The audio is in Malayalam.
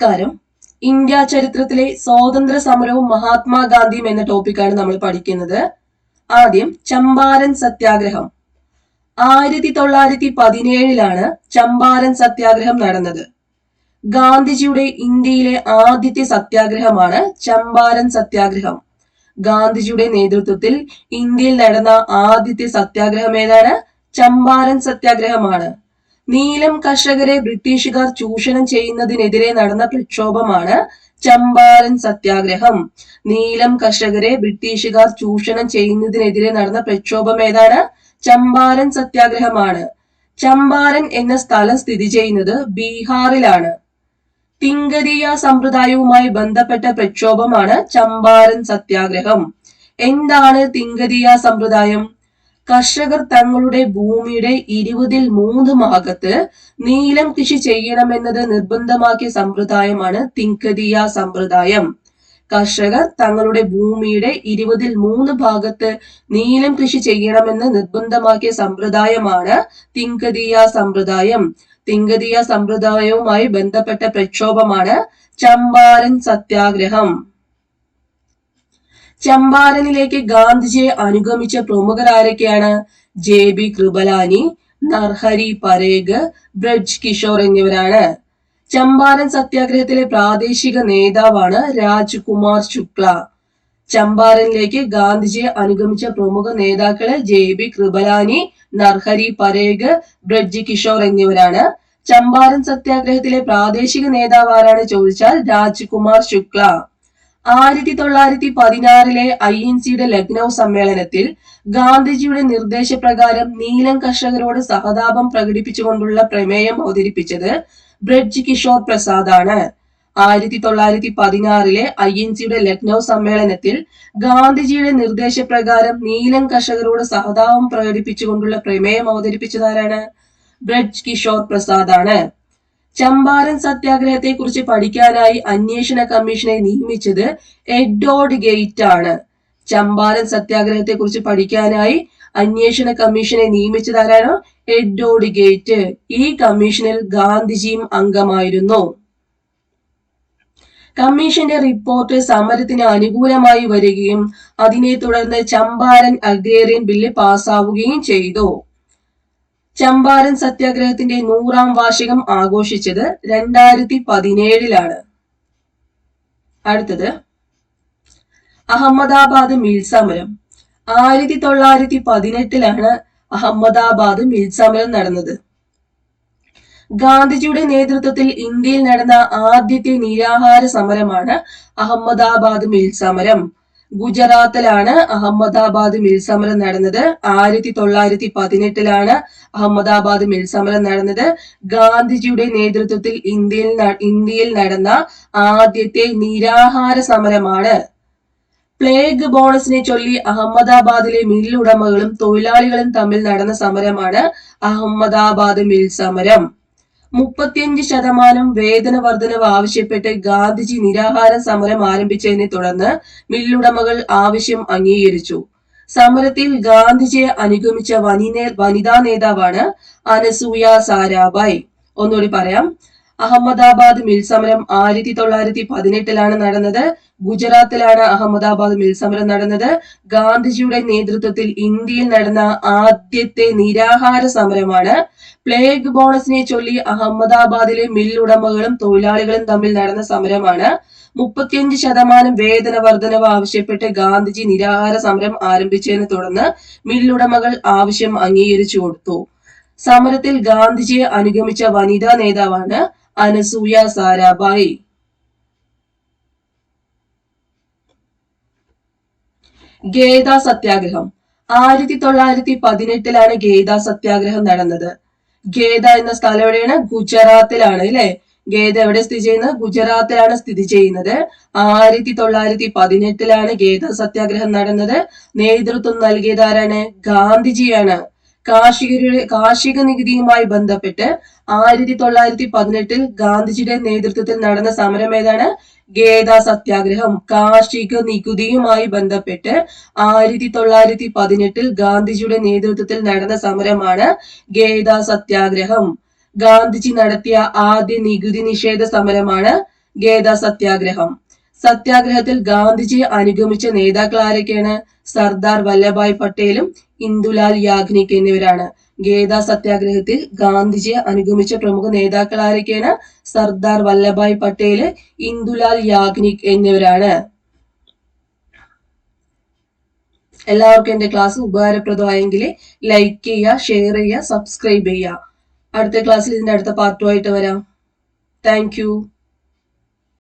നമസ്കാരം ഇന്ത്യ ചരിത്രത്തിലെ സ്വാതന്ത്ര്യ സമരവും മഹാത്മാഗാന്ധിയും എന്ന ടോപ്പിക്കാണ് നമ്മൾ പഠിക്കുന്നത്. ആദ്യം ചമ്പാരൻ സത്യാഗ്രഹം. ആയിരത്തി തൊള്ളായിരത്തി പതിനേഴിലാണ് ചമ്പാരൻ സത്യാഗ്രഹം നടന്നത്. ഗാന്ധിജിയുടെ ഇന്ത്യയിലെ ആദ്യത്തെ സത്യാഗ്രഹമാണ് ചമ്പാരൻ സത്യാഗ്രഹം. ഗാന്ധിജിയുടെ നേതൃത്വത്തിൽ ഇന്ത്യയിൽ നടന്ന ആദ്യത്തെ സത്യാഗ്രഹം ഏതാണ്? ചമ്പാരൻ സത്യാഗ്രഹമാണ്. നീലം കർഷകരെ ബ്രിട്ടീഷുകാർ ചൂഷണം ചെയ്യുന്നതിനെതിരെ നടന്ന പ്രക്ഷോഭമാണ് ചമ്പാരൻ സത്യാഗ്രഹം. നീലം കർഷകരെ ബ്രിട്ടീഷുകാർ ചൂഷണം ചെയ്യുന്നതിനെതിരെ നടന്ന പ്രക്ഷോഭം ഏതാണ്? ചമ്പാരൻ സത്യാഗ്രഹമാണ്. ചമ്പാരൻ എന്ന സ്ഥലം സ്ഥിതി ചെയ്യുന്നത് ബീഹാറിലാണ്. തിങ്കരീയ സമ്പ്രദായവുമായി ബന്ധപ്പെട്ട പ്രക്ഷോഭമാണ് ചമ്പാരൻ സത്യാഗ്രഹം. എന്താണ് തിങ്കരീയ സമ്പ്രദായം? കർഷകർ തങ്ങളുടെ ഭൂമിയുടെ ഇരുപതിൽ മൂന്ന് ഭാഗത്ത് നീലം കൃഷി ചെയ്യണമെന്നത് നിർബന്ധമാക്കിയ സമ്പ്രദായമാണ് തിങ്കതിയ സമ്പ്രദായം. കർഷകർ തങ്ങളുടെ ഭൂമിയുടെ ഇരുപതിൽ മൂന്ന് ഭാഗത്ത് നീലം കൃഷി ചെയ്യണമെന്ന് നിർബന്ധമാക്കിയ സമ്പ്രദായമാണ് തിങ്കതിയ സമ്പ്രദായം. തിങ്കതിയ സമ്പ്രദായവുമായി ബന്ധപ്പെട്ട പ്രക്ഷോഭമാണ് ചമ്പാരൻ സത്യാഗ്രഹം. ചമ്പാരനിലേക്ക് ഗാന്ധിജിയെ അനുഗമിച്ച പ്രമുഖർ ആരൊക്കെയാണ് ജെ ബി കൃപലാനി നർഹരി പരേഗ് ബ്രജ് കിഷോർ എന്നിവരാണ്. ചമ്പാരൻ സത്യാഗ്രഹത്തിലെ പ്രാദേശിക നേതാവാണ് രാജ്കുമാർ ശുക്ല. ചമ്പാരനിലേക്ക് ഗാന്ധിജിയെ അനുഗമിച്ച പ്രമുഖ നേതാക്കൾ ജെ ബി കൃപലാനി നർഹരി പരേഗ് ബ്രജ് കിഷോർ എന്നിവരാണ്. ചമ്പാരൻ സത്യാഗ്രഹത്തിലെ പ്രാദേശിക നേതാവ് ആരാണ് ചോദിച്ചാൽ രാജ്കുമാർ ശുക്ല. ആയിരത്തി തൊള്ളായിരത്തി പതിനാറിലെ ഐ എൻ സിയുടെ ലക്നൗ സമ്മേളനത്തിൽ ഗാന്ധിജിയുടെ നിർദ്ദേശപ്രകാരം നീലം കർഷകരോട് സഹതാപം പ്രകടിപ്പിച്ചുകൊണ്ടുള്ള പ്രമേയം അവതരിപ്പിച്ചത് ബ്രജ് കിഷോർ പ്രസാദ് ആണ് ആയിരത്തി തൊള്ളായിരത്തി പതിനാറിലെ ഐ എൻ സിയുടെ ലക്നൗ സമ്മേളനത്തിൽ ഗാന്ധിജിയുടെ നിർദ്ദേശപ്രകാരം നീലം കർഷകരോട് സഹതാപം പ്രകടിപ്പിച്ചുകൊണ്ടുള്ള പ്രമേയം അവതരിപ്പിച്ചതാരാണ്? ബ്രജ് കിഷോർ പ്രസാദ് ആണ് ചമ്പാരൻ സത്യാഗ്രഹത്തെ കുറിച്ച് പഠിക്കാനായി അന്വേഷണ കമ്മീഷനെ നിയമിച്ചത് എഡ്വേർഡ് ഗേറ്റ് ആണ് ചമ്പാരൻ സത്യാഗ്രഹത്തെ കുറിച്ച് പഠിക്കാനായി അന്വേഷണ കമ്മീഷനെ നിയമിച്ചത് ആരാണ് എഡ്വേർഡ് ഗേറ്റ്? ഈ കമ്മീഷനിൽ ഗാന്ധിജിയും അംഗമായിരുന്നു. കമ്മീഷന്റെ റിപ്പോർട്ട് സമരത്തിന് അനുകൂലമായി വരികയും അതിനെ തുടർന്ന് ചമ്പാരൻ അഗ്രേറിയൻ ബില്ല് പാസ്സാവുകയും ചെയ്തു. ചമ്പാരൻ സത്യാഗ്രഹത്തിന്റെ നൂറാം വാർഷികം ആഘോഷിച്ചത് രണ്ടായിരത്തി പതിനേഴിലാണ് അടുത്തത്. അഹമ്മദാബാദ് മിൽ സമരം. ആയിരത്തി തൊള്ളായിരത്തി പതിനെട്ടിലാണ് അഹമ്മദാബാദ് മിൽ സമരം നടന്നത്. ഗാന്ധിജിയുടെ നേതൃത്വത്തിൽ ഇന്ത്യയിൽ നടന്ന ആദ്യത്തെ നിരാഹാര സമരമാണ് അഹമ്മദാബാദ് മിൽ സമരം. ഗുജറാത്തിലാണ് അഹമ്മദാബാദ് മിൽ സമരം നടന്നത്. ആയിരത്തി തൊള്ളായിരത്തി പതിനെട്ടിലാണ് അഹമ്മദാബാദ് മിൽ സമരം നടന്നത്. ഗാന്ധിജിയുടെ നേതൃത്വത്തിൽ ഇന്ത്യയിൽ ഇന്ത്യയിൽ നടന്ന ആദ്യത്തെ നിരാഹാര സമരമാണ്. പ്ലേഗ് ബോണസിനെ ചൊല്ലി അഹമ്മദാബാദിലെ മില്ലുടമകളും തൊഴിലാളികളും തമ്മിൽ നടന്ന സമരമാണ് അഹമ്മദാബാദ് മിൽ സമരം. മുപ്പത്തിയഞ്ച് ശതമാനം വേതന വർധനവ് ആവശ്യപ്പെട്ട് ഗാന്ധിജി നിരാഹാര സമരം ആരംഭിച്ചതിനെ തുടർന്ന് മില്ലുടമകൾ ആവശ്യം അംഗീകരിച്ചു. സമരത്തിൽ ഗാന്ധിജിയെ അനുഗമിച്ച വനിതാ നേതാവാണ് അനസൂയ സാരാഭായ്. ഒന്നുകൂടി പറയാം. അഹമ്മദാബാദ് മിൽ സമരം ആയിരത്തി തൊള്ളായിരത്തി പതിനെട്ടിലാണ് നടന്നത്. ഗുജറാത്തിലാണ് അഹമ്മദാബാദ് മിൽ സമരം നടന്നത്. ഗാന്ധിജിയുടെ നേതൃത്വത്തിൽ ഇന്ത്യയിൽ നടന്ന ആദ്യത്തെ നിരാഹാര സമരമാണ്. പ്ലേഗ് ബോണസിനെ ചൊല്ലി അഹമ്മദാബാദിലെ മിൽ ഉടമകളും തൊഴിലാളികളും തമ്മിൽ നടന്ന സമരമാണ്. മുപ്പത്തിയഞ്ച് ശതമാനം വേതന വർധനവ് ആവശ്യപ്പെട്ട് ഗാന്ധിജി നിരാഹാര സമരം ആരംഭിച്ചതിനെ തുടർന്ന് മില്ലുടമകൾ ആവശ്യം അംഗീകരിച്ചു കൊടുത്തു. സമരത്തിൽ ഗാന്ധിജിയെ അനുഗമിച്ച വനിതാ നേതാവാണ് അനസൂയ സാരാഭായി. ഗേദ സത്യാഗ്രഹം. ആയിരത്തി തൊള്ളായിരത്തി പതിനെട്ടിലാണ് ഗേദ സത്യാഗ്രഹം നടന്നത്. ഗേദ എന്ന സ്ഥലം എവിടെയാണ്? ഗുജറാത്തിലാണ് അല്ലെ? ഗേദ എവിടെ സ്ഥിതി ചെയ്യുന്നത്? ഗുജറാത്തിലാണ് സ്ഥിതി ചെയ്യുന്നത്. ആയിരത്തി തൊള്ളായിരത്തി പതിനെട്ടിലാണ് ഗേദ സത്യാഗ്രഹം നടന്നത്. നേതൃത്വം നൽകിയത് ആരാണ്? ഗാന്ധിജിയാണ്. കാർഷികരുടെ കാർഷിക നികുതിയുമായി ബന്ധപ്പെട്ട് ആയിരത്തി തൊള്ളായിരത്തി പതിനെട്ടിൽ ഗാന്ധിജിയുടെ നേതൃത്വത്തിൽ നടന്ന സമരം ഏതാണ്? ഗേദ സത്യാഗ്രഹം. കാർഷിക നികുതിയുമായി ബന്ധപ്പെട്ട് ആയിരത്തി തൊള്ളായിരത്തി പതിനെട്ടിൽ ഗാന്ധിജിയുടെ നേതൃത്വത്തിൽ നടന്ന സമരമാണ് ഗേദ സത്യാഗ്രഹം. ഗാന്ധിജി നടത്തിയ ആദ്യ നികുതി നിഷേധ സമരമാണ് ഗേദ സത്യാഗ്രഹം. സത്യാഗ്രഹത്തിൽ ഗാന്ധിജിയെ അനുഗമിച്ച നേതാക്കൾ ആരൊക്കെയാണ്? സർദാർ വല്ലഭായ് പട്ടേലും ഇന്ദുലാൽ യാഗ്നിക് എന്നിവരാണ്. ഗേദ സത്യാഗ്രഹത്തിൽ ഗാന്ധിജിയെ അനുഗമിച്ച പ്രമുഖ നേതാക്കൾ ആരൊക്കെയാണ്? സർദാർ വല്ലഭായ് പട്ടേൽ ഇന്ദുലാൽ യാഗ്നിക് എന്നിവരാണ്. എല്ലാവർക്കും എന്റെ ക്ലാസ് ഉപകാരപ്രദമായെങ്കിൽ ലൈക്ക് ചെയ്യുക ഷെയർ ചെയ്യുക സബ്സ്ക്രൈബ് ചെയ്യുക. അടുത്ത ക്ലാസ്സിൽ ഇതിന്റെ അടുത്ത പാർട്ടുമായിട്ട് വരാം. താങ്ക്